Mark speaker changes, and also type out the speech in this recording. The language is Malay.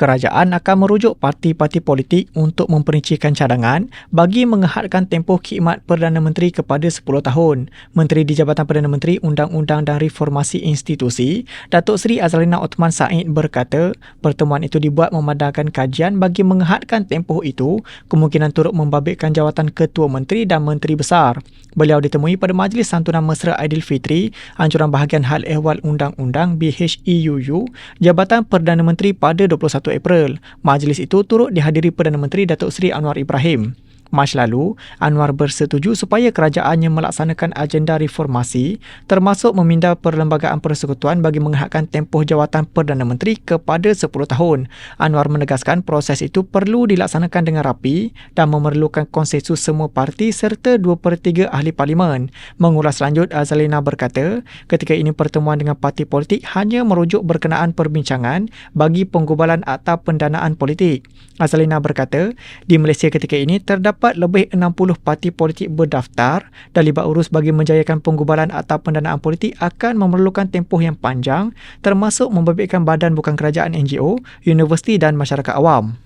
Speaker 1: kerajaan akan merujuk parti-parti politik untuk memperincikan cadangan bagi mengehadkan tempoh khidmat Perdana Menteri kepada 10 tahun. Menteri di Jabatan Perdana Menteri Undang-Undang dan Reformasi Institusi, Datuk Seri Azalina Othman Said berkata, pertemuan itu dibuat memandangkan kajian bagi mengehadkan tempoh itu kemungkinan turut membabitkan jawatan Ketua Menteri dan Menteri Besar. Beliau ditemui pada Majlis Santunan Mesra Aidilfitri, Anjuran Bahagian Hal Ehwal Undang-Undang BHEUU, Jabatan Perdana Menteri pada 21 April. Majlis itu turut dihadiri Perdana Menteri Datuk Seri Anwar Ibrahim. Mac lalu, Anwar bersetuju supaya kerajaannya melaksanakan agenda reformasi termasuk meminda Perlembagaan Persekutuan bagi menghadkan tempoh jawatan Perdana Menteri kepada 10 tahun. Anwar menegaskan proses itu perlu dilaksanakan dengan rapi dan memerlukan konsensus semua parti serta 2 per 3 ahli parlimen. Mengulas lanjut, Azalina berkata, ketika ini pertemuan dengan parti politik hanya merujuk berkenaan perbincangan bagi penggubalan Akta Pendanaan Politik. Azalina berkata, di Malaysia ketika ini terdapat terdapat lebih 60 parti politik berdaftar dan libat urus bagi menjayakan penggubalan atau pendanaan politik akan memerlukan tempoh yang panjang termasuk membabitkan badan bukan kerajaan NGO, universiti dan masyarakat awam.